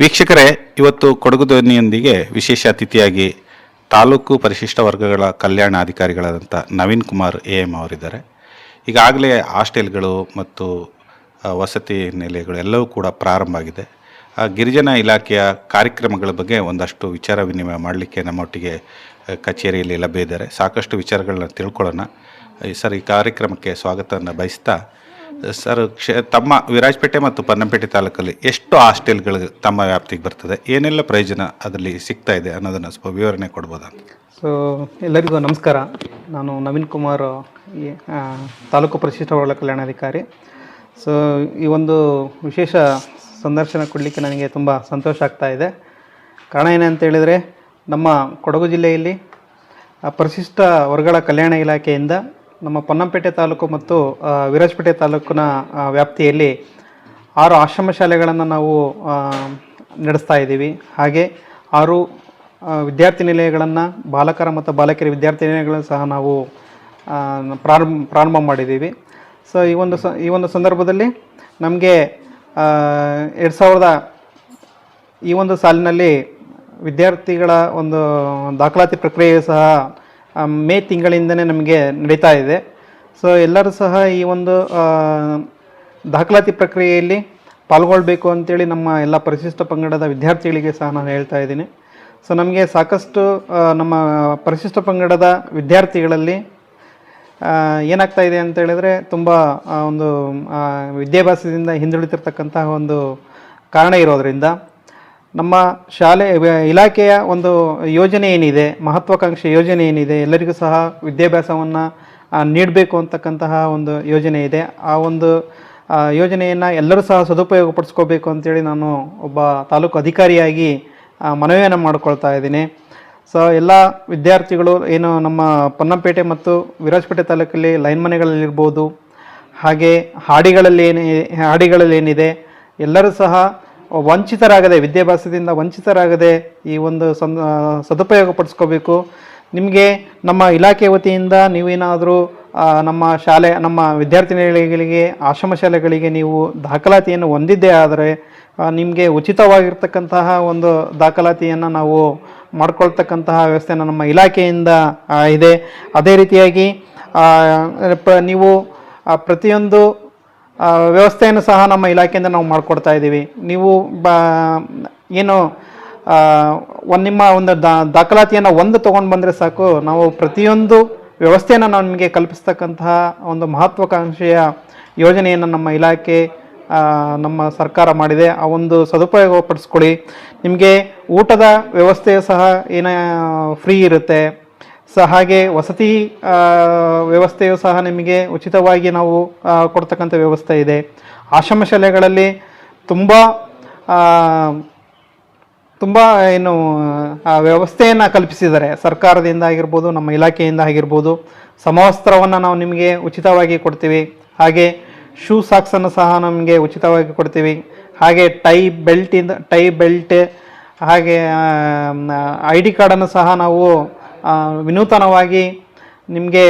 ವೀಕ್ಷಕರೇ, ಇವತ್ತು ಕೊಡಗು ಧ್ವನಿಯೊಂದಿಗೆ ವಿಶೇಷ ಅತಿಥಿಯಾಗಿ ತಾಲೂಕು ಪರಿಶಿಷ್ಟ ವರ್ಗಗಳ ಕಲ್ಯಾಣ ಅಧಿಕಾರಿಗಳಾದಂಥ ನವೀನ್ ಕುಮಾರ್ ಎ ಎಂ ಅವರಿದ್ದಾರೆ. ಈಗಾಗಲೇ ಹಾಸ್ಟೆಲ್ಗಳು ಮತ್ತು ವಸತಿ ನಿಲಯಗಳು ಎಲ್ಲವೂ ಕೂಡ ಪ್ರಾರಂಭ ಆಗಿದೆ. ಗಿರಿಜನ ಇಲಾಖೆಯ ಕಾರ್ಯಕ್ರಮಗಳ ಬಗ್ಗೆ ಒಂದಷ್ಟು ವಿಚಾರ ವಿನಿಮಯ ಮಾಡಲಿಕ್ಕೆ ನಮ್ಮೊಟ್ಟಿಗೆ ಕಚೇರಿಯಲ್ಲಿ ಲಭ್ಯ ಇದ್ದಾರೆ. ಸಾಕಷ್ಟು ವಿಚಾರಗಳನ್ನ ತಿಳ್ಕೊಳ್ಳೋಣ. ಸರ್ ಈ ಕಾರ್ಯಕ್ರಮಕ್ಕೆ ಸ್ವಾಗತವನ್ನು ಬಯಸ್ತಾ ಸರ್ ಕ್ಷ ತಮ್ಮ ವಿರಾಜಪೇಟೆ ಮತ್ತು ಪನ್ನಂಪೇಟೆ ತಾಲೂಕಲ್ಲಿ ಎಷ್ಟು ಹಾಸ್ಟೆಲ್ಗಳು ತಮ್ಮ ವ್ಯಾಪ್ತಿಗೆ ಬರ್ತದೆ. ಏನೆಲ್ಲ ಪ್ರಯೋಜನ ಅದರಲ್ಲಿ ಸಿಗ್ತಾ ಇದೆ ಅನ್ನೋದನ್ನು ಸ್ವಲ್ಪ ವಿವರಣೆ ಕೊಡ್ಬೋದಾ? ಸೊ ಎಲ್ಲರಿಗೂ ನಮಸ್ಕಾರ. ನಾನು ನವೀನ್ ಕುಮಾರ್ ತಾಲೂಕು ಪರಿಶಿಷ್ಟ ವರ್ಗಗಳ ಕಲ್ಯಾಣಾಧಿಕಾರಿ. ಸೊ ಈ ಒಂದು ವಿಶೇಷ ಸಂದರ್ಶನ ಕೊಡಲಿಕ್ಕೆ ನನಗೆ ತುಂಬ ಸಂತೋಷ ಆಗ್ತಾ ಇದೆ. ಕಾರಣ ಏನಂತ ಹೇಳಿದರೆ ನಮ್ಮ ಕೊಡಗು ಜಿಲ್ಲೆಯಲ್ಲಿ ಆ, ಪರಿಶಿಷ್ಟ ವರ್ಗಗಳ ಕಲ್ಯಾಣ ಇಲಾಖೆಯಿಂದ ನಮ್ಮ ಪೊನ್ನಂಪೇಟೆ ತಾಲೂಕು ಮತ್ತು ವಿರಾಜ್ಪೇಟೆ ತಾಲೂಕಿನ ವ್ಯಾಪ್ತಿಯಲ್ಲಿ ಆರು ಆಶ್ರಮ ಶಾಲೆಗಳನ್ನು ನಾವು ನಡೆಸ್ತಾ ಇದ್ದೀವಿ. ಹಾಗೆ ಆರು ವಿದ್ಯಾರ್ಥಿ ನಿಲಯಗಳನ್ನು ಬಾಲಕರ ಮತ್ತು ಬಾಲಕಿಯರ ವಿದ್ಯಾರ್ಥಿ ನಿಲಯಗಳನ್ನು ಸಹ ನಾವು ಪ್ರಾರಂಭ ಪ್ರಾರಂಭ ಮಾಡಿದ್ದೀವಿ. ಸೊ ಈ ಒಂದು ಸ, ಈ ಒಂದು ಸಂದರ್ಭದಲ್ಲಿ ನಮಗೆ ಎರಡು ಸಾವಿರದ ಈ ಒಂದು ಸಾಲಿನಲ್ಲಿ ವಿದ್ಯಾರ್ಥಿಗಳ ಒಂದು ದಾಖಲಾತಿ ಪ್ರಕ್ರಿಯೆ ಸಹ ಮೇ ತಿಂಗಳಿಂದನೇ ನಮಗೆ ನಡೀತಾ ಇದೆ. ಸೊ ಎಲ್ಲರೂ ಸಹ ಈ ಒಂದು ದಾಖಲಾತಿ ಪ್ರಕ್ರಿಯೆಯಲ್ಲಿ ಪಾಲ್ಗೊಳ್ಬೇಕು ಅಂತೇಳಿ ನಮ್ಮ ಎಲ್ಲ ಪರಿಶಿಷ್ಟ ಪಂಗಡದ ವಿದ್ಯಾರ್ಥಿಗಳಿಗೆ ಸಹ ನಾನು ಹೇಳ್ತಾ ಇದ್ದೀನಿ. ಸೊ ನಮಗೆ ಸಾಕಷ್ಟು ನಮ್ಮ ಪರಿಶಿಷ್ಟ ಪಂಗಡದ ವಿದ್ಯಾರ್ಥಿಗಳಲ್ಲಿ ಏನಾಗ್ತಾ ಇದೆ ಅಂತ ತುಂಬ ಒಂದು ವಿದ್ಯಾಭ್ಯಾಸದಿಂದ ಹಿಂದುಳಿತಿರ್ತಕ್ಕಂತಹ ಒಂದು ಕಾರಣ ಇರೋದರಿಂದ ನಮ್ಮ ಶಾಲೆ, ಇಲಾಖೆಯ ಒಂದು ಯೋಜನೆ ಏನಿದೆ, ಮಹತ್ವಾಕಾಂಕ್ಷೆ ಯೋಜನೆ ಏನಿದೆ, ಎಲ್ಲರಿಗೂ ಸಹ ವಿದ್ಯಾಭ್ಯಾಸವನ್ನು ನೀಡಬೇಕು ಅಂತಕ್ಕಂತಹ ಒಂದು ಯೋಜನೆ ಇದೆ. ಆ ಒಂದು ಯೋಜನೆಯನ್ನು ಎಲ್ಲರೂ ಸಹ ಸದುಪಯೋಗ ಪಡಿಸ್ಕೋಬೇಕು ಅಂತೇಳಿ ನಾನು ಒಬ್ಬ ತಾಲೂಕು ಅಧಿಕಾರಿಯಾಗಿ ಮನವಿಯನ್ನು ಮಾಡಿಕೊಳ್ತಾ ಇದ್ದೀನಿ. ಸೊ ಎಲ್ಲ ವಿದ್ಯಾರ್ಥಿಗಳು, ಏನು ನಮ್ಮ ಪೊನ್ನಂಪೇಟೆ ಮತ್ತು ವಿರಾಜಪೇಟೆ ತಾಲೂಕಲ್ಲಿ ಲೈನ್ ಮನೆಗಳಲ್ಲಿರ್ಬೋದು, ಹಾಗೆ ಹಾಡಿಗಳಲ್ಲಿ ಏನೇ ಹಾಡಿಗಳಲ್ಲಿ ಏನಿದೆ ಎಲ್ಲರೂ ಸಹ ವಂಚಿತರಾಗದೆ, ವಿದ್ಯಾಭ್ಯಾಸದಿಂದ ವಂಚಿತರಾಗದೆ ಈ ಒಂದು ಸನ್ ಸದುಪಯೋಗ ಪಡಿಸ್ಕೋಬೇಕು. ನಿಮಗೆ ನಮ್ಮ ಇಲಾಖೆ ವತಿಯಿಂದ ನೀವೇನಾದರೂ ನಮ್ಮ ಶಾಲೆ, ನಮ್ಮ ವಿದ್ಯಾರ್ಥಿನಿಗಳಿಗೆ, ಆಶ್ರಮ ಶಾಲೆಗಳಿಗೆ ನೀವು ದಾಖಲಾತಿಯನ್ನು ಹೊಂದಿದ್ದೇ ಆದರೆ ನಿಮಗೆ ಉಚಿತವಾಗಿರ್ತಕ್ಕಂತಹ ಒಂದು ದಾಖಲಾತಿಯನ್ನು ನಾವು ಮಾಡ್ಕೊಳ್ತಕ್ಕಂತಹ ವ್ಯವಸ್ಥೆನ ನಮ್ಮ ಇಲಾಖೆಯಿಂದ ಇದೆ. ಅದೇ ರೀತಿಯಾಗಿ ನೀವು ಪ್ರತಿಯೊಂದು ವ್ಯವಸ್ಥೆಯನ್ನು ಸಹ ನಮ್ಮ ಇಲಾಖೆಯಿಂದ ನಾವು ಮಾಡಿಕೊಡ್ತಾ ಇದ್ದೀವಿ. ನೀವು ಬ, ಏನು ಒಂದು ನಿಮ್ಮ ಒಂದು ದಾಖಲಾತಿಯನ್ನು ಒಂದು ತೊಗೊಂಡು ಬಂದರೆ ಸಾಕು. ನಾವು ಪ್ರತಿಯೊಂದು ವ್ಯವಸ್ಥೆಯನ್ನು ನಾವು ನಿಮಗೆ ಕಲ್ಪಿಸ್ತಕ್ಕಂತಹ ಒಂದು ಮಹತ್ವಾಕಾಂಕ್ಷೆಯ ಯೋಜನೆಯನ್ನು ನಮ್ಮ ಇಲಾಖೆ ನಮ್ಮ ಸರ್ಕಾರ ಮಾಡಿದೆ. ಆ ಒಂದು ಸದುಪಯೋಗ ಪಡಿಸ್ಕೊಳ್ಳಿ ನಿಮಗೆ ಊಟದ ವ್ಯವಸ್ಥೆಯು ಸಹ ಏನ ಫ್ರೀ ಇರುತ್ತೆ. ಸ ಹಾಗೆ ವಸತಿ ವ್ಯವಸ್ಥೆಯು ಸಹ ನಿಮಗೆ ಉಚಿತವಾಗಿ ನಾವು ಕೊಡ್ತಕ್ಕಂಥ ವ್ಯವಸ್ಥೆ ಇದೆ. ಆಶ್ರಮ ಶಾಲೆಗಳಲ್ಲಿ ತುಂಬ ತುಂಬ ಏನು ವ್ಯವಸ್ಥೆಯನ್ನು ಕಲ್ಪಿಸಿದ್ದಾರೆ. ಸರ್ಕಾರದಿಂದ ಆಗಿರ್ಬೋದು, ನಮ್ಮ ಇಲಾಖೆಯಿಂದ ಆಗಿರ್ಬೋದು. ಸಮವಸ್ತ್ರವನ್ನು ನಾವು ನಿಮಗೆ ಉಚಿತವಾಗಿ ಕೊಡ್ತೀವಿ. ಹಾಗೆ ಶೂ ಸಾಕ್ಸನ್ನು ಸಹ ನಮಗೆ ಉಚಿತವಾಗಿ ಕೊಡ್ತೀವಿ. ಹಾಗೆ ಟೈ ಬೆಲ್ಟಿಂದ, ಟೈ ಬೆಲ್ಟ್, ಹಾಗೆ ಐ ಡಿ ಕಾರ್ಡನ್ನು ಸಹ ನಾವು ವಿನೂತನವಾಗಿ ನಿಮಗೆ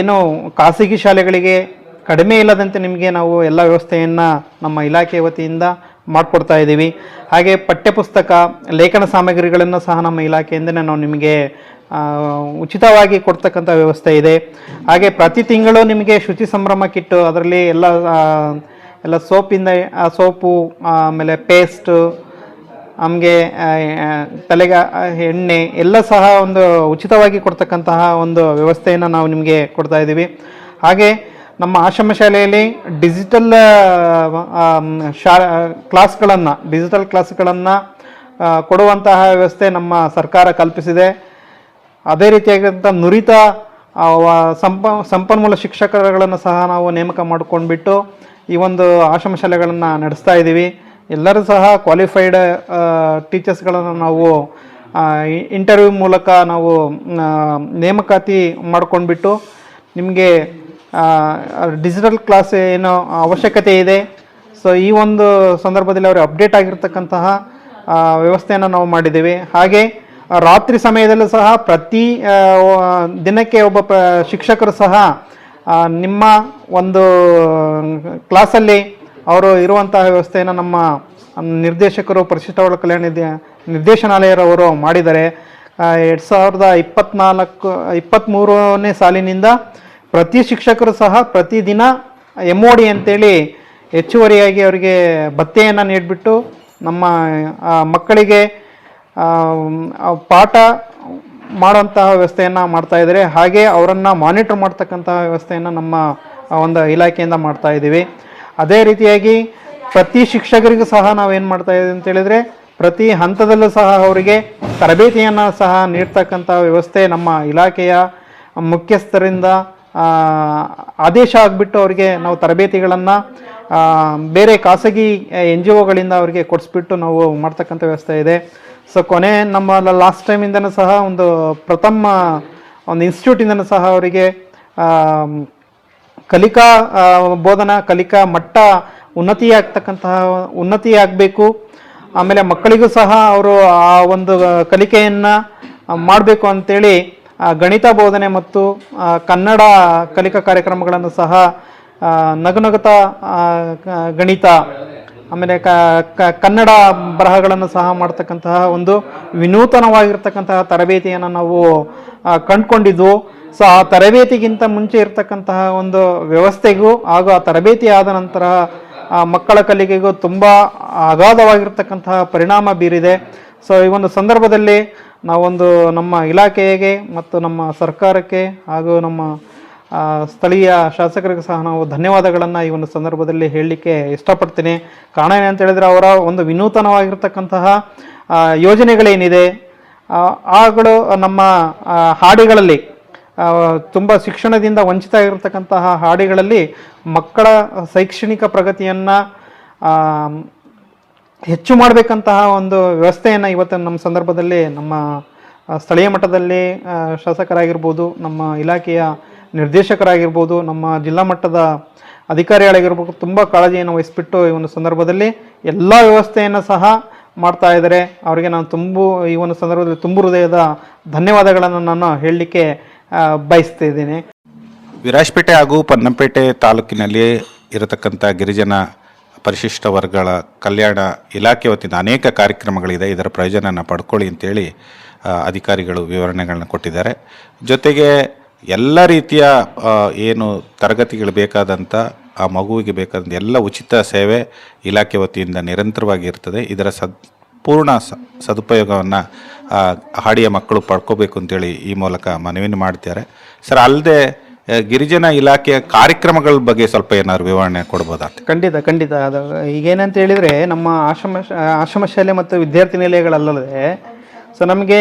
ಏನು ಖಾಸಗಿ ಶಾಲೆಗಳಿಗೆ ಕಡಿಮೆ ಇಲ್ಲದಂತೆ ನಿಮಗೆ ನಾವು ಎಲ್ಲ ವ್ಯವಸ್ಥೆಯನ್ನು ನಮ್ಮ ಇಲಾಖೆ ವತಿಯಿಂದ ಮಾಡಿಕೊಡ್ತಾ ಇದ್ದೀವಿ. ಹಾಗೆ ಪಠ್ಯಪುಸ್ತಕ, ಲೇಖನ ಸಾಮಗ್ರಿಗಳನ್ನು ಸಹ ನಮ್ಮ ಇಲಾಖೆಯಿಂದಲೇ ನಾವು ನಿಮಗೆ ಉಚಿತವಾಗಿ ಕೊಡ್ತಕ್ಕಂಥ ವ್ಯವಸ್ಥೆ ಇದೆ. ಹಾಗೆ ಪ್ರತಿ ತಿಂಗಳು ನಿಮಗೆ ಶುಚಿ ಸಂಭ್ರಮ ಕಿಟ್ಟು, ಅದರಲ್ಲಿ ಎಲ್ಲ ಎಲ್ಲ ಸೋಪಿಂದ ಸೋಪು, ಆಮೇಲೆ ಪೇಸ್ಟು ನಮಗೆ ತಲೆಗೆ ಎಣ್ಣೆ ಎಲ್ಲ ಸಹ ಒಂದು ಉಚಿತವಾಗಿ ಕೊಡ್ತಕ್ಕಂತಹ ಒಂದು ವ್ಯವಸ್ಥೆಯನ್ನು ನಾವು ನಿಮಗೆ ಕೊಡ್ತಾ ಇದ್ದೀವಿ. ಹಾಗೆ ನಮ್ಮ ಆಶ್ರಮ ಶಾಲೆಯಲ್ಲಿ ಡಿಜಿಟಲ್ ಶಾ ಕ್ಲಾಸ್ಗಳನ್ನು ಡಿಜಿಟಲ್ ಕ್ಲಾಸ್ಗಳನ್ನು ಕೊಡುವಂತಹ ವ್ಯವಸ್ಥೆ ನಮ್ಮ ಸರ್ಕಾರ ಕಲ್ಪಿಸಿದೆ. ಅದೇ ರೀತಿಯಾಗಿರುವಂಥ ನುರಿತ ಸಂಪ, ಸಂಪನ್ಮೂಲ ಶಿಕ್ಷಕರುಗಳನ್ನು ಸಹ ನಾವು ನೇಮಕ ಮಾಡ್ಕೊಂಡ್ಬಿಟ್ಟು ಈ ಒಂದು ಆಶ್ರಮ ಶಾಲೆಗಳನ್ನು ನಡೆಸ್ತಾ ಇದ್ದೀವಿ. ಎಲ್ಲರೂ ಸಹ ಕ್ವಾಲಿಫೈಡ್ ಟೀಚರ್ಸ್ಗಳನ್ನು ನಾವು ಇಂಟರ್ವ್ಯೂ ಮೂಲಕ ನಾವು ನೇಮಕಾತಿ ಮಾಡ್ಕೊಂಡ್ಬಿಟ್ಟು ನಿಮಗೆ ಡಿಜಿಟಲ್ ಕ್ಲಾಸ್ ಏನು ಅವಶ್ಯಕತೆ ಇದೆ. ಸೊ ಈ ಒಂದು ಸಂದರ್ಭದಲ್ಲಿ ಅವರು ಅಪ್ಡೇಟ್ ಆಗಿರ್ತಕ್ಕಂತಹ ವ್ಯವಸ್ಥೆಯನ್ನು ನಾವು ಮಾಡಿದ್ದೇವೆ. ಹಾಗೆ, ರಾತ್ರಿ ಸಮಯದಲ್ಲೂ ಸಹ ಪ್ರತಿ ದಿನಕ್ಕೆ ಒಬ್ಬ ಶಿಕ್ಷಕರು ಸಹ ನಿಮ್ಮ ಒಂದು ಕ್ಲಾಸಲ್ಲಿ ಅವರು ಇರುವಂತಹ ವ್ಯವಸ್ಥೆಯನ್ನು ನಮ್ಮ ನಿರ್ದೇಶಕರು ಪರಿಶಿಷ್ಟ ಕಲ್ಯಾಣ ನಿರ್ದೇಶನಾಲಯರವರು ಮಾಡಿದ್ದಾರೆ. ಎರಡು ಸಾವಿರದ ಇಪ್ಪತ್ನಾಲ್ಕು ಇಪ್ಪತ್ತ್ಮೂರನೇ ಸಾಲಿನಿಂದ ಪ್ರತಿ ಶಿಕ್ಷಕರು ಸಹ ಪ್ರತಿದಿನ ಎಂ ಒ ಡಿ ಅಂತೇಳಿ ಹೆಚ್ಚುವರಿಯಾಗಿ ಅವರಿಗೆ ಭತ್ಯೆಯನ್ನು ನೀಡಿಬಿಟ್ಟು ನಮ್ಮ ಮಕ್ಕಳಿಗೆ ಪಾಠ ಮಾಡುವಂತಹ ವ್ಯವಸ್ಥೆಯನ್ನು ಮಾಡ್ತಾ ಇದ್ದಾರೆ. ಹಾಗೆ ಅವರನ್ನು ಮಾನಿಟರ್ ಮಾಡ್ತಕ್ಕಂತಹ ವ್ಯವಸ್ಥೆಯನ್ನು ನಮ್ಮ ಒಂದು ಇಲಾಖೆಯಿಂದ ಮಾಡ್ತಾ ಇದ್ದೀವಿ. ಅದೇ ರೀತಿಯಾಗಿ ಪ್ರತಿ ಶಿಕ್ಷಕರಿಗೂ ಸಹ ನಾವೇನು ಮಾಡ್ತಾ ಇದ್ದೀವಿ ಅಂತ ಹೇಳಿದ್ರೆ, ಪ್ರತಿ ಹಂತದಲ್ಲೂ ಸಹ ಅವರಿಗೆ ತರಬೇತಿಯನ್ನು ಸಹ ನೀಡ್ತಕ್ಕಂಥ ವ್ಯವಸ್ಥೆ ನಮ್ಮ ಇಲಾಖೆಯ ಮುಖ್ಯಸ್ಥರಿಂದ ಆದೇಶ ಆಗಿಬಿಟ್ಟು ಅವರಿಗೆ ನಾವು ತರಬೇತಿಗಳನ್ನು ಬೇರೆ ಖಾಸಗಿ ಎನ್ ಜಿ ಒಗಳಿಂದ ಅವರಿಗೆ ಕೊಡಿಸ್ಬಿಟ್ಟು ನಾವು ಮಾಡ್ತಕ್ಕಂಥ ವ್ಯವಸ್ಥೆ ಇದೆ. ಸೊ, ಕೊನೆ ನಮ್ಮ ಲಾಸ್ಟ್ ಟೈಮಿಂದನೂ ಸಹ ಒಂದು ಪ್ರಥಮ ಒಂದು ಇನ್ಸ್ಟಿಟ್ಯೂಟಿಂದನೂ ಸಹ ಅವರಿಗೆ ಕಲಿಕಾ ಬೋಧನ ಕಲಿಕಾ ಮಟ್ಟ ಉನ್ನತಿ ಆಗ್ತಕ್ಕಂತಹ ಉನ್ನತಿ ಆಗಬೇಕು ಆಮೇಲೆ ಮಕ್ಕಳಿಗೂ ಸಹ ಅವರು ಆ ಒಂದು ಕಲಿಕೆಯನ್ನು ಮಾಡಬೇಕು ಅಂತೇಳಿ ಆ, ಗಣಿತ ಬೋಧನೆ ಮತ್ತು ಕನ್ನಡ ಕಲಿಕಾ ಕಾರ್ಯಕ್ರಮಗಳನ್ನು ಸಹ ನಗುನಗತ ಗಣಿತ ಆಮೇಲೆ ಕನ್ನಡ ಬರಹಗಳನ್ನು ಸಹ ಮಾಡ್ತಕ್ಕಂತಹ ಒಂದು ವಿನೂತನವಾಗಿರ್ತಕ್ಕಂತಹ ತರಬೇತಿಯನ್ನು ನಾವು ಕಂಡುಕೊಂಡಿದ್ದು. ಸೊ ಆ ತರಬೇತಿಗಿಂತ ಮುಂಚೆ ಇರತಕ್ಕಂತಹ ಒಂದು ವ್ಯವಸ್ಥೆಗೂ ಹಾಗೂ ಆ ತರಬೇತಿ ಆದ ನಂತರ ಮಕ್ಕಳ ಕಲಿಕೆಗೂ ತುಂಬ ಅಗಾಧವಾಗಿರ್ತಕ್ಕಂತಹ ಪರಿಣಾಮ ಬೀರಿದೆ. ಸೊ ಈ ಒಂದು ಸಂದರ್ಭದಲ್ಲಿ ನಾವೊಂದು ನಮ್ಮ ಇಲಾಖೆಗೆ ಮತ್ತು ನಮ್ಮ ಸರ್ಕಾರಕ್ಕೆ ಹಾಗೂ ನಮ್ಮ ಸ್ಥಳೀಯ ಶಾಸಕರಿಗೆ ಸಹ ನಾವು ಧನ್ಯವಾದಗಳನ್ನು ಈ ಒಂದು ಸಂದರ್ಭದಲ್ಲಿ ಹೇಳಲಿಕ್ಕೆ ಇಷ್ಟಪಡ್ತೀನಿ. ಕಾರಣ ಏನಂತ ಹೇಳಿದ್ರೆ ಅವರ ಒಂದು ವಿನೂತನವಾಗಿರ್ತಕ್ಕಂತಹ ಯೋಜನೆಗಳೇನಿದೆ ಆಗಳು ನಮ್ಮ ಹಾಡಿಗಳಲ್ಲಿ ತುಂಬ ಶಿಕ್ಷಣದಿಂದ ವಂಚಿತ ಆಗಿರ್ತಕ್ಕಂತಹ ಹಾಡಿಗಳಲ್ಲಿ ಮಕ್ಕಳ ಶೈಕ್ಷಣಿಕ ಪ್ರಗತಿಯನ್ನು ಹೆಚ್ಚು ಮಾಡಬೇಕಂತಹ ಒಂದು ವ್ಯವಸ್ಥೆಯನ್ನು ಇವತ್ತು ನಮ್ಮ ಸಂದರ್ಭದಲ್ಲಿ ನಮ್ಮ ಸ್ಥಳೀಯ ಮಟ್ಟದಲ್ಲಿ ಶಾಸಕರಾಗಿರ್ಬೋದು, ನಮ್ಮ ಇಲಾಖೆಯ ನಿರ್ದೇಶಕರಾಗಿರ್ಬೋದು, ನಮ್ಮ ಜಿಲ್ಲಾ ಮಟ್ಟದ ಅಧಿಕಾರಿಗಳಾಗಿರ್ಬೋದು ತುಂಬ ಕಾಳಜಿಯನ್ನು ವಹಿಸಿಬಿಟ್ಟು ಈ ಒಂದು ಸಂದರ್ಭದಲ್ಲಿ ಎಲ್ಲ ವ್ಯವಸ್ಥೆಯನ್ನು ಸಹ ಮಾಡ್ತಾ ಇದ್ದಾರೆ. ಅವರಿಗೆ ನಾನು ತುಂಬು, ಈ ಒಂದು ಸಂದರ್ಭದಲ್ಲಿ ತುಂಬು ಹೃದಯದ ಧನ್ಯವಾದಗಳನ್ನು ನಾನು ಹೇಳಲಿಕ್ಕೆ ಬಯಸ್ತಿದ್ದೀನಿ ವಿರಾಜಪೇಟೆ ಹಾಗೂ ಪನ್ನಂಪೇಟೆ ತಾಲೂಕಿನಲ್ಲಿ ಇರತಕ್ಕಂಥ ಗಿರಿಜನ ಪರಿಶಿಷ್ಟ ವರ್ಗಗಳ ಕಲ್ಯಾಣ ಇಲಾಖೆ ವತಿಯಿಂದ ಅನೇಕ ಕಾರ್ಯಕ್ರಮಗಳಿದೆ. ಇದರ ಪ್ರಯೋಜನನ ಪಡ್ಕೊಳ್ಳಿ ಅಂತೇಳಿ ಅಧಿಕಾರಿಗಳು ವಿವರಣೆಗಳನ್ನ ಕೊಟ್ಟಿದ್ದಾರೆ. ಜೊತೆಗೆ ಎಲ್ಲ ರೀತಿಯ ಏನು ತರಗತಿಗಳು ಬೇಕಾದಂಥ ಆ ಮಗುವಿಗೆ ಬೇಕಾದಂಥ ಎಲ್ಲ ಉಚಿತ ಸೇವೆ ಇಲಾಖೆ ವತಿಯಿಂದ ನಿರಂತರವಾಗಿ ಇರ್ತದೆ. ಇದರ ಸದ್ ಪೂರ್ಣ ಸದುಪಯೋಗವನ್ನು ಹಾಡಿಯ ಮಕ್ಕಳು ಪಡ್ಕೋಬೇಕು ಅಂತೇಳಿ ಈ ಮೂಲಕ ಮನವಿಯನ್ನು ಮಾಡ್ತಾರೆ ಸರ್, ಅಲ್ಲದೆ ಗಿರಿಜನ ಇಲಾಖೆಯ ಕಾರ್ಯಕ್ರಮಗಳ ಬಗ್ಗೆ ಸ್ವಲ್ಪ ಏನಾದ್ರು ವಿವರಣೆ ಕೊಡ್ಬೋದಾ? ಖಂಡಿತ ಖಂಡಿತ. ಅದು, ಈಗೇನಂತ ಹೇಳಿದರೆ ನಮ್ಮ ಆಶ್ರಮ ಆಶ್ರಮ ಶಾಲೆ ಮತ್ತು ವಿದ್ಯಾರ್ಥಿ ನಿಲಯಗಳಲ್ಲದೆ, ಸೊ ನಮಗೆ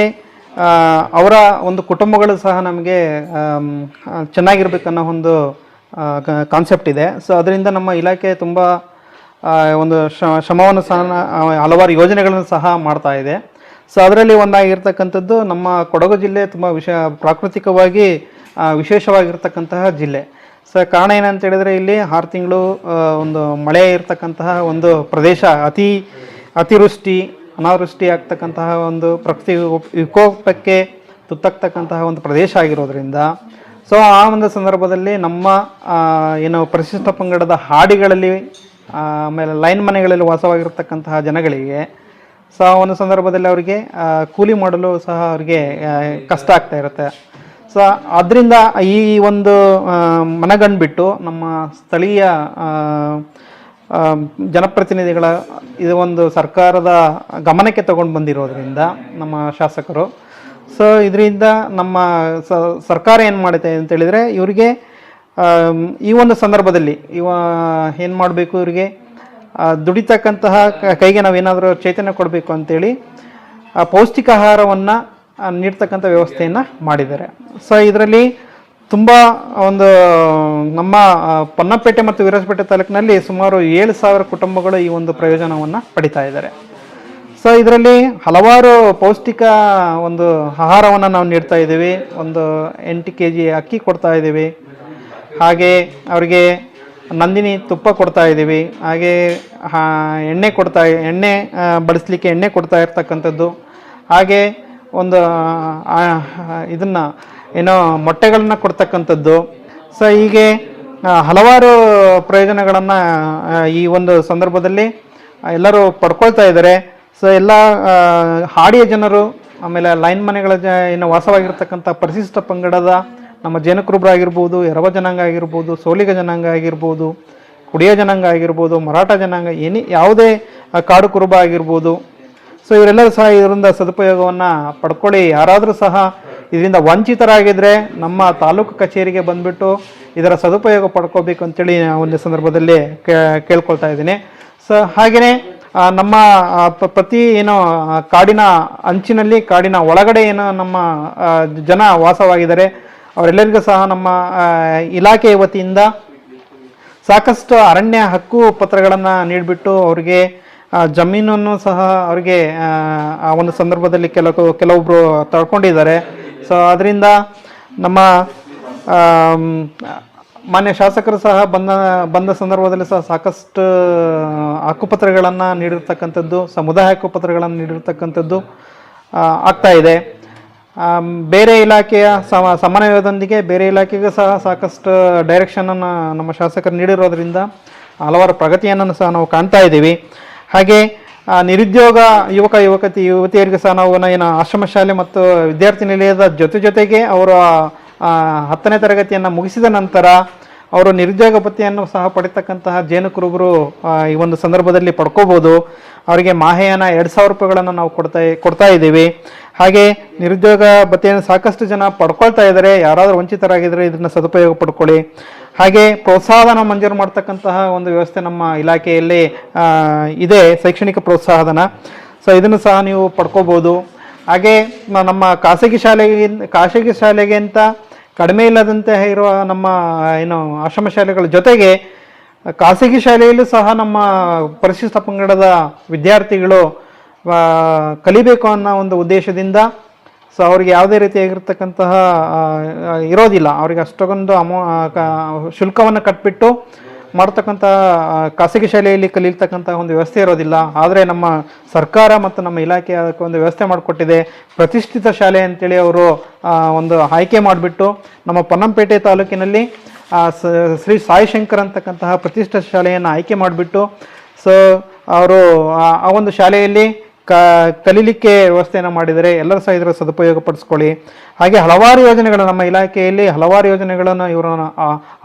ಅವರ ಒಂದು ಕುಟುಂಬಗಳು ಸಹ ನಮಗೆ ಚೆನ್ನಾಗಿರ್ಬೇಕನ್ನೋ ಒಂದು ಕಾನ್ಸೆಪ್ಟ್ ಇದೆ. ಸೊ ಅದರಿಂದ ನಮ್ಮ ಇಲಾಖೆ ತುಂಬ ಒಂದು ಶ್ರಮವನ್ನು ಸಹ ಹಲವಾರು ಯೋಜನೆಗಳನ್ನು ಸಹ ಮಾಡ್ತಾ ಇದೆ. ಸೊ ಅದರಲ್ಲಿ ಒಂದಾಗಿರ್ತಕ್ಕಂಥದ್ದು ನಮ್ಮ ಕೊಡಗು ಜಿಲ್ಲೆ ತುಂಬ ವಿಷ ಪ್ರಾಕೃತಿಕವಾಗಿ ವಿಶೇಷವಾಗಿರ್ತಕ್ಕಂತಹ ಜಿಲ್ಲೆ. ಸೊ ಕಾರಣ ಏನಂತ ಹೇಳಿದರೆ ಇಲ್ಲಿ ಆರು ತಿಂಗಳು ಒಂದು ಮಳೆ ಇರತಕ್ಕಂತಹ ಒಂದು ಪ್ರದೇಶ, ಅತಿ, ಅತಿವೃಷ್ಟಿ, ಅನಾವೃಷ್ಟಿ ಆಗ್ತಕ್ಕಂತಹ ಒಂದು ಪ್ರಕೃತಿ ವಿಕೋಪ- ವಿಕೋಪಕ್ಕೆ ತುತ್ತಾಗ್ತಕ್ಕಂತಹ ಒಂದು ಪ್ರದೇಶ ಆಗಿರೋದ್ರಿಂದ ಸೊ ಆ ಒಂದು ಸಂದರ್ಭದಲ್ಲಿ ನಮ್ಮ ಏನು ಪರಿಶಿಷ್ಟ ಪಂಗಡದ ಹಾಡಿಗಳಲ್ಲಿ ಆಮೇಲೆ ಲೈನ್ ಮನೆಗಳಲ್ಲಿ ವಾಸವಾಗಿರ್ತಕ್ಕಂತಹ ಜನಗಳಿಗೆ ಸಹ ಒಂದು ಸಂದರ್ಭದಲ್ಲಿ ಅವರಿಗೆ ಕೂಲಿ ಮಾಡಲು ಸಹ ಅವರಿಗೆ ಕಷ್ಟ ಆಗ್ತಾ ಇರುತ್ತೆ. ಸೊ ಅದರಿಂದ ಈ ಒಂದು ಮನಗಂಡು ಮನಗಂಡ್ಬಿಟ್ಟು ನಮ್ಮ ಸ್ಥಳೀಯ ಜನಪ್ರತಿನಿಧಿಗಳ ಇದು ಒಂದು ಸರ್ಕಾರದ ಗಮನಕ್ಕೆ ತಗೊಂಡು ಬಂದಿರೋದ್ರಿಂದ ನಮ್ಮ ಶಾಸಕರು. ಸೊ ಇದರಿಂದ ನಮ್ಮ ಸರ್ಕಾರ ಏನು ಮಾಡುತ್ತೆ ಅಂತೇಳಿದರೆ ಇವರಿಗೆ ಈ ಒಂದು ಸಂದರ್ಭದಲ್ಲಿ ಇವ ಏನು ಮಾಡಬೇಕು ಇವರಿಗೆ? ದುಡಿತಕ್ಕಂತಹ ಕೈಗೆ ನಾವೇನಾದರೂ ಚೈತನ್ಯ ಕೊಡಬೇಕು ಅಂತೇಳಿ, ಆ ಪೌಷ್ಟಿಕ ಆಹಾರವನ್ನು ನೀಡ್ತಕ್ಕಂಥ ವ್ಯವಸ್ಥೆಯನ್ನು ಮಾಡಿದ್ದಾರೆ. ಸೊ ಇದರಲ್ಲಿ ತುಂಬ ಒಂದು, ನಮ್ಮ ಪೊನ್ನಪೇಟೆ ಮತ್ತು ವಿರಾಜಪೇಟೆ ತಾಲೂಕಿನಲ್ಲಿ ಸುಮಾರು ಏಳು ಸಾವಿರ ಕುಟುಂಬಗಳು ಈ ಒಂದು ಪ್ರಯೋಜನವನ್ನು ಪಡಿತಾ ಇದ್ದಾರೆ. ಸೊ ಇದರಲ್ಲಿ ಹಲವಾರು ಪೌಷ್ಟಿಕ ಒಂದು ಆಹಾರವನ್ನು ನಾವು ನೀಡ್ತಾ ಇದ್ದೀವಿ. ಒಂದು ಎಂಟು ಕೆ ಜಿ ಅಕ್ಕಿ ಕೊಡ್ತಾ ಇದ್ದೀವಿ. ಹಾಗೆ ಅವರಿಗೆ ನಂದಿನಿ ತುಪ್ಪ ಕೊಡ್ತಾ ಇದ್ದೀವಿ. ಹಾಗೆ ಎಣ್ಣೆ ಕೊಡ್ತಾ, ಎಣ್ಣೆ ಬಳಸಲಿಕ್ಕೆ ಎಣ್ಣೆ ಕೊಡ್ತಾ ಇರ್ತಕ್ಕಂಥದ್ದು. ಹಾಗೆ ಒಂದು ಇದನ್ನ, ಏನೋ ಮೊಟ್ಟೆಗಳನ್ನ ಕೊಡ್ತಕ್ಕಂಥದ್ದು. ಸೊ ಹೀಗೆ ಹಲವಾರು ಪ್ರಯೋಜನಗಳನ್ನು ಈ ಒಂದು ಸಂದರ್ಭದಲ್ಲಿ ಎಲ್ಲರೂ ಪಡ್ಕೊಳ್ತಾ ಇದ್ದಾರೆ. ಸೊ ಎಲ್ಲ ಹಾಡಿಯ ಜನರು, ಆಮೇಲೆ ಲೈನ್ ಮನೆಗಳ ಜ, ಏನು ವಾಸವಾಗಿರ್ತಕ್ಕಂಥ ಪರಿಶಿಷ್ಟ ಪಂಗಡದ ನಮ್ಮ ಜೇನುಕುರುಬರಾಗಿರ್ಬೋದು ಎರವ ಜನಾಂಗ ಆಗಿರ್ಬೋದು, ಸೋಲಿಗ ಜನಾಂಗ ಆಗಿರ್ಬೋದು, ಕುಡಿಯ ಜನಾಂಗ ಆಗಿರ್ಬೋದು, ಮರಾಠ ಜನಾಂಗ, ಏನಿ ಯಾವುದೇ ಕಾಡು ಕುರುಬ ಆಗಿರ್ಬೋದು. ಸೊ ಇವರೆಲ್ಲರೂ ಸಹ ಇದರಿಂದ ಸದುಪಯೋಗವನ್ನು ಪಡ್ಕೊಳ್ಳಿ. ಯಾರಾದರೂ ಸಹ ಇದರಿಂದ ವಂಚಿತರಾಗಿದ್ದರೆ ನಮ್ಮ ತಾಲೂಕು ಕಚೇರಿಗೆ ಬಂದುಬಿಟ್ಟು ಇದರ ಸದುಪಯೋಗ ಪಡ್ಕೋಬೇಕು ಅಂತೇಳಿ ಒಂದು ಸಂದರ್ಭದಲ್ಲಿ ಕೇಳ್ಕೊಳ್ತಾ ಇದ್ದೀನಿ. ಸೊ ಹಾಗೆಯೇ ನಮ್ಮ ಪ್ರತಿ ಏನು ಕಾಡಿನ ಅಂಚಿನಲ್ಲಿ, ಕಾಡಿನ ಒಳಗಡೆ ಏನು ನಮ್ಮ ಜನ ವಾಸವಾಗಿದ್ದಾರೆ ಅವರೆಲ್ಲರಿಗೂ ಸಹ ನಮ್ಮ ಇಲಾಖೆಯ ವತಿಯಿಂದ ಸಾಕಷ್ಟು ಅರಣ್ಯ ಹಕ್ಕು ಪತ್ರಗಳನ್ನು ನೀಡಿಬಿಟ್ಟು ಅವರಿಗೆ ಜಮೀನನ್ನು ಸಹ ಅವರಿಗೆ ಆ, ಒಂದು ಸಂದರ್ಭದಲ್ಲಿ ಕೆಲವು ಕೆಲವೊಬ್ಬರು ತಳ್ಕೊಂಡಿದ್ದಾರೆ. ಸೊ ಅದರಿಂದ ನಮ್ಮ ಮಾನ್ಯ ಶಾಸಕರು ಸಹ ಬಂದ ಬಂದ ಸಂದರ್ಭದಲ್ಲಿ ಸಹ ಸಾಕಷ್ಟು ಹಕ್ಕುಪತ್ರಗಳನ್ನು ನೀಡಿರ್ತಕ್ಕಂಥದ್ದು ಸಮುದಾಯ ಹಕ್ಕುಪತ್ರಗಳನ್ನು ನೀಡಿರ್ತಕ್ಕಂಥದ್ದು ಆಗ್ತಾ ಇದೆ. ಬೇರೆ ಇಲಾಖೆಯ ಸಮ, ಸಮನ್ವಯದೊಂದಿಗೆ ಬೇರೆ ಇಲಾಖೆಗೂ ಸಹ ಸಾಕಷ್ಟು ಡೈರೆಕ್ಷನನ್ನು ನಮ್ಮ ಶಾಸಕರು ನೀಡಿರೋದ್ರಿಂದ ಹಲವಾರು ಪ್ರಗತಿಯನ್ನು ಸಹ ನಾವು ಕಾಣ್ತಾ ಇದ್ದೀವಿ. ಹಾಗೆ ನಿರುದ್ಯೋಗ ಯುವಕ, ಯುವಕತಿ, ಯುವತಿಯರಿಗೆ ಸಹ ನಾವು ಏನು ಆಶ್ರಮ ಶಾಲೆ ಮತ್ತು ವಿದ್ಯಾರ್ಥಿ ನಿಲಯದ ಜೊತೆ ಜೊತೆಗೆ ಅವರ ಹತ್ತನೇ ತರಗತಿಯನ್ನು ಮುಗಿಸಿದ ನಂತರ ಅವರು ನಿರುದ್ಯೋಗ ಭತ್ಯೆಯನ್ನು ಸಹ ಪಡಿತಕ್ಕಂತಹ ಜೇನು ಕುರುಬರು ಈ ಒಂದು ಸಂದರ್ಭದಲ್ಲಿ ಪಡ್ಕೋಬೋದು. ಅವರಿಗೆ ಮಾಹೆಯನ್ನು ಎರಡು ಸಾವಿರ ರೂಪಾಯಿಗಳನ್ನು ನಾವು ಕೊಡ್ತಾ ಕೊಡ್ತಾ ಇದ್ದೀವಿ. ಹಾಗೆ ನಿರುದ್ಯೋಗ ಭತ್ತೆಯನ್ನು ಸಾಕಷ್ಟು ಜನ ಪಡ್ಕೊಳ್ತಾ ಇದ್ದಾರೆ. ಯಾರಾದರೂ ವಂಚಿತರಾಗಿದ್ದರೆ ಇದನ್ನು ಸದುಪಯೋಗ ಪಡ್ಕೊಳ್ಳಿ. ಹಾಗೆ ಪ್ರೋತ್ಸಾಹಧನ ಮಂಜೂರು ಮಾಡ್ತಕ್ಕಂತಹ ಒಂದು ವ್ಯವಸ್ಥೆ ನಮ್ಮ ಇಲಾಖೆಯಲ್ಲಿ ಇದೆ, ಶೈಕ್ಷಣಿಕ ಪ್ರೋತ್ಸಾಹಧನ ಸೊ ಇದನ್ನು ಸಹ ನೀವು ಪಡ್ಕೋಬೋದು. ಹಾಗೆ ನಮ್ಮ ಖಾಸಗಿ ಶಾಲೆಗೆ, ಖಾಸಗಿ ಶಾಲೆಗಿಂತ ಕಡಿಮೆ ಇಲ್ಲದಂತೆ ಇರುವ ನಮ್ಮ ಏನು ಆಶ್ರಮ ಶಾಲೆಗಳ ಜೊತೆಗೆ ಖಾಸಗಿ ಶಾಲೆಯಲ್ಲೂ ಸಹ ನಮ್ಮ ಪರಿಶಿಷ್ಟ ಪಂಗಡದ ವಿದ್ಯಾರ್ಥಿಗಳು ಕಲಿಬೇಕು ಅನ್ನೋ ಒಂದು ಉದ್ದೇಶದಿಂದ ಸೊ ಅವ್ರಿಗೆ ಯಾವುದೇ ರೀತಿಯಾಗಿರ್ತಕ್ಕಂತಹ ಇರೋದಿಲ್ಲ. ಅವ್ರಿಗೆ ಅಷ್ಟೊಂದು ಅಮೌ ಶುಲ್ಕವನ್ನು ಕಟ್ಬಿಟ್ಟು ಮಾಡ್ತಕ್ಕಂಥ ಖಾಸಗಿ ಶಾಲೆಯಲ್ಲಿ ಕಲಿರ್ತಕ್ಕಂಥ ಒಂದು ವ್ಯವಸ್ಥೆ ಇರೋದಿಲ್ಲ. ಆದರೆ ನಮ್ಮ ಸರ್ಕಾರ ಮತ್ತು ನಮ್ಮ ಇಲಾಖೆ ಅದಕ್ಕೆ ಒಂದು ವ್ಯವಸ್ಥೆ ಮಾಡಿಕೊಟ್ಟಿದೆ. ಪ್ರತಿಷ್ಠಿತ ಶಾಲೆ ಅಂತೇಳಿ ಅವರು ಒಂದು ಆಯ್ಕೆ ಮಾಡಿಬಿಟ್ಟು ನಮ್ಮ ಪೊನ್ನಂಪೇಟೆ ತಾಲೂಕಿನಲ್ಲಿ ಶ್ರೀ ಸಾಯಿ ಶಂಕರ್ ಅಂತಕ್ಕಂತಹ ಪ್ರತಿಷ್ಠಿತ ಶಾಲೆಯನ್ನು ಆಯ್ಕೆ ಮಾಡಿಬಿಟ್ಟು, ಸೊ, ಅವರು ಆ ಒಂದು ಶಾಲೆಯಲ್ಲಿ ಕ, ಕಲೀಲಿಕ್ಕೆ ವ್ಯವಸ್ಥೆಯನ್ನು ಮಾಡಿದರೆ ಎಲ್ಲರೂ ಸಹ ಇದರ ಸದುಪಯೋಗ ಪಡಿಸ್ಕೊಳ್ಳಿ ಹಾಗೆ ಹಲವಾರು ಯೋಜನೆಗಳು ನಮ್ಮ ಇಲಾಖೆಯಲ್ಲಿ ಹಲವಾರು ಯೋಜನೆಗಳನ್ನು ಇವರನ್ನು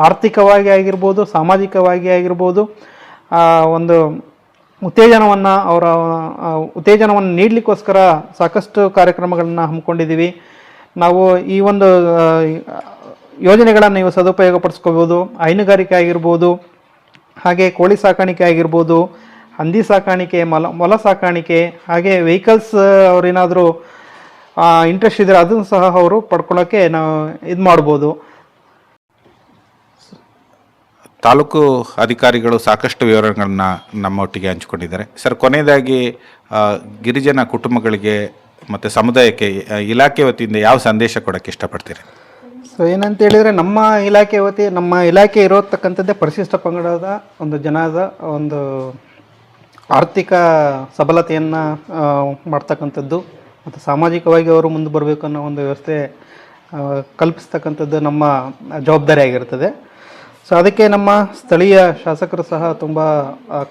ಆರ್ಥಿಕವಾಗಿ ಆಗಿರ್ಬೋದು, ಸಾಮಾಜಿಕವಾಗಿ ಆಗಿರ್ಬೋದು ಒಂದು ಉತ್ತೇಜನವನ್ನು ಅವರ ಉತ್ತೇಜನವನ್ನು ನೀಡಲಿಕ್ಕೋಸ್ಕರ ಸಾಕಷ್ಟು ಕಾರ್ಯಕ್ರಮಗಳನ್ನು ಹಮ್ಮಿಕೊಂಡಿದ್ದೀವಿ. ನಾವು ಈ ಒಂದು ಯೋಜನೆಗಳನ್ನು ನೀವು ಸದುಪಯೋಗ ಪಡಿಸ್ಕೋಬೋದು ಹೈನುಗಾರಿಕೆ ಆಗಿರ್ಬೋದು, ಹಾಗೆ ಕೋಳಿ ಸಾಕಾಣಿಕೆ ಆಗಿರ್ಬೋದು ಹಂದಿ ಸಾಕಾಣಿಕೆ ಮೊಲ ಮೊಲ ಸಾಕಾಣಿಕೆ ಹಾಗೆ ವೆಹಿಕಲ್ಸ್ ಅವರೇನಾದರೂ ಇಂಟ್ರೆಸ್ಟ್ ಇದ್ದರೆ ಅದನ್ನು ಸಹ ಅವರು ಪಡ್ಕೊಳ್ಳೋಕ್ಕೆ ನಾವು ಇದು ಮಾಡ್ಬೋದು. ತಾಲೂಕು ಅಧಿಕಾರಿಗಳು ಸಾಕಷ್ಟು ವಿವರಗಳನ್ನು ನಮ್ಮ ಒಟ್ಟಿಗೆ ಹಂಚಿಕೊಂಡಿದ್ದಾರೆ. ಸರ್ ಕೊನೆಯದಾಗಿ ಗಿರಿಜನ ಕುಟುಂಬಗಳಿಗೆ ಮತ್ತು ಸಮುದಾಯಕ್ಕೆ ಇಲಾಖೆ ವತಿಯಿಂದ ಯಾವ ಸಂದೇಶ ಕೊಡೋಕ್ಕೆ ಇಷ್ಟಪಡ್ತೀರಿ? ಸೊ ಏನಂತ ಹೇಳಿದರೆ ನಮ್ಮ ಇಲಾಖೆ ವತಿ ನಮ್ಮ ಇಲಾಖೆ ಇರೋತಕ್ಕಂಥದ್ದೇ ಪರಿಶಿಷ್ಟ ಪಂಗಡದ ಒಂದು ಜನದ ಒಂದು ಆರ್ಥಿಕ ಸಬಲತೆಯನ್ನು ಮಾಡ್ತಕ್ಕಂಥದ್ದು ಮತ್ತು ಸಾಮಾಜಿಕವಾಗಿ ಅವರು ಮುಂದೆ ಬರಬೇಕು ಅನ್ನೋ ಒಂದು ವ್ಯವಸ್ಥೆ ಕಲ್ಪಿಸ್ತಕ್ಕಂಥದ್ದು ನಮ್ಮ ಜವಾಬ್ದಾರಿ ಆಗಿರ್ತದೆ. ಸೊ ಅದಕ್ಕೆ ನಮ್ಮ ಸ್ಥಳೀಯ ಶಾಸಕರು ಸಹ ತುಂಬ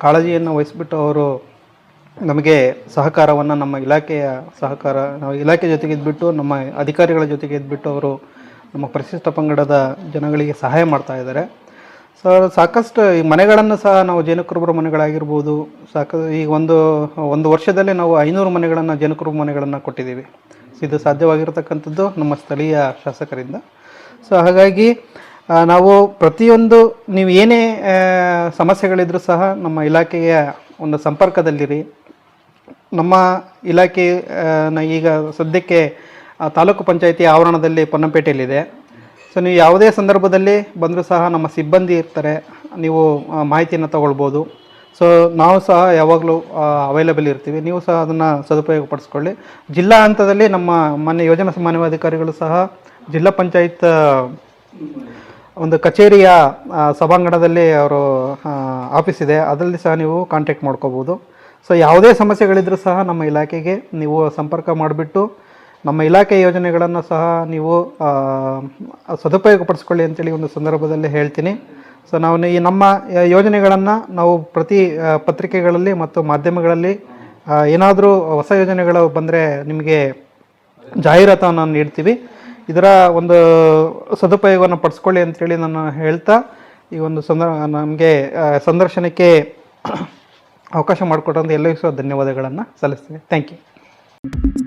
ಕಾಳಜಿಯನ್ನು ವಹಿಸಿಬಿಟ್ಟು ಅವರು ನಮಗೆ ಸಹಕಾರವನ್ನು ನಮ್ಮ ಇಲಾಖೆಯ ಸಹಕಾರ, ನಾವು ಇಲಾಖೆ ಜೊತೆಗೆ ಇದ್ಬಿಟ್ಟು, ನಮ್ಮ ಅಧಿಕಾರಿಗಳ ಜೊತೆಗೆ ಇದ್ಬಿಟ್ಟು ಅವರು ನಮ್ಮ ಪರಿಶಿಷ್ಟ ಪಂಗಡದ ಜನಗಳಿಗೆ ಸಹಾಯ ಮಾಡ್ತಾ ಇದ್ದಾರೆ. ಸೊ ಸಾಕಷ್ಟು ಈ ಮನೆಗಳನ್ನು ಸಹ ನಾವು ಜೇನುಕುರುಬರ ಮನೆಗಳಾಗಿರ್ಬೋದು ಸಾಕ ಈಗ ಒಂದು ಒಂದು ವರ್ಷದಲ್ಲೇ ನಾವು ಐನೂರು ಮನೆಗಳನ್ನು ಜೇನುಕುರುಬ ಮನೆಗಳನ್ನು ಕೊಟ್ಟಿದ್ದೀವಿ. ಇದು ಸಾಧ್ಯವಾಗಿರತಕ್ಕಂಥದ್ದು ನಮ್ಮ ಸ್ಥಳೀಯ ಶಾಸಕರಿಂದ. ಸೊ ಹಾಗಾಗಿ ನಾವು ಪ್ರತಿಯೊಂದು, ನೀವು ಏನೇ ಸಮಸ್ಯೆಗಳಿದ್ರೂ ಸಹ ನಮ್ಮ ಇಲಾಖೆಯ ಒಂದು ಸಂಪರ್ಕದಲ್ಲಿರಿ. ನಮ್ಮ ಇಲಾಖೆ ಈಗ ಸದ್ಯಕ್ಕೆ ತಾಲೂಕು ಪಂಚಾಯಿತಿ ಆವರಣದಲ್ಲಿ ಪೊನ್ನಂಪೇಟೆಯಲ್ಲಿದೆ. ಸೊ ನೀವು ಯಾವುದೇ ಸಂದರ್ಭದಲ್ಲಿ ಬಂದರೂ ಸಹ ನಮ್ಮ ಸಿಬ್ಬಂದಿ ಇರ್ತಾರೆ, ನೀವು ಮಾಹಿತಿಯನ್ನು ತಗೊಳ್ಬೋದು. ಸೊ ನಾವು ಸಹ ಯಾವಾಗಲೂ ಅವೈಲೇಬಲ್ ಇರ್ತೀವಿ. ನೀವು ಸಹ ಅದನ್ನು ಸದುಪಯೋಗ ಪಡಿಸ್ಕೊಳ್ಳಿ. ಜಿಲ್ಲಾ ಹಂತದಲ್ಲಿ ನಮ್ಮ ಮಾನ್ಯ ಯೋಜನಾ ಸಮನ್ವಯಾಧಿಕಾರಿಗಳು ಸಹ ಜಿಲ್ಲಾ ಪಂಚಾಯತ್ ಒಂದು ಕಚೇರಿಯ ಸಭಾಂಗಣದಲ್ಲಿ ಅವರು ಆಫೀಸ್ ಇದೆ. ಅದರಲ್ಲಿ ಸಹ ನೀವು ಕಾಂಟ್ಯಾಕ್ಟ್ ಮಾಡ್ಕೋಬೋದು. ಸೊ ಯಾವುದೇ ಸಮಸ್ಯೆಗಳಿದ್ದರೂ ಸಹ ನಮ್ಮ ಇಲಾಖೆಗೆ ನೀವು ಸಂಪರ್ಕ ಮಾಡಿಬಿಟ್ಟು ನಮ್ಮ ಇಲಾಖೆ ಯೋಜನೆಗಳನ್ನು ಸಹ ನೀವು ಸದುಪಯೋಗಪಡಿಸ್ಕೊಳ್ಳಿ ಸದುಪಯೋಗ ಪಡಿಸ್ಕೊಳ್ಳಿ ಅಂತೇಳಿ ಒಂದು ಸಂದರ್ಭದಲ್ಲಿ ಹೇಳ್ತೀನಿ. ಸೊ ನಾವು ಈ ನಮ್ಮ ಯೋಜನೆಗಳನ್ನು ನಾವು ಪ್ರತಿ ಪತ್ರಿಕೆಗಳಲ್ಲಿ ಮತ್ತು ಮಾಧ್ಯಮಗಳಲ್ಲಿ ಏನಾದರೂ ಹೊಸ ಯೋಜನೆಗಳು ಬಂದರೆ ನಿಮಗೆ ಜಾಹೀರಾತನ್ನು ನೀಡ್ತೀವಿ. ಇದರ ಒಂದು ಸದುಪಯೋಗವನ್ನು ಪಡಿಸ್ಕೊಳ್ಳಿ ಅಂತೇಳಿ ನಾನು ಹೇಳ್ತಾ, ಈ ಒಂದು ಸಂದರ್ ನಮಗೆ ಸಂದರ್ಶನಕ್ಕೆ ಅವಕಾಶ ಮಾಡಿಕೊಟ್ಟಂತ ಎಲ್ಲರಿಗೂ ಸಹ ಧನ್ಯವಾದಗಳನ್ನು ಸಲ್ಲಿಸ್ತೀನಿ. Thank you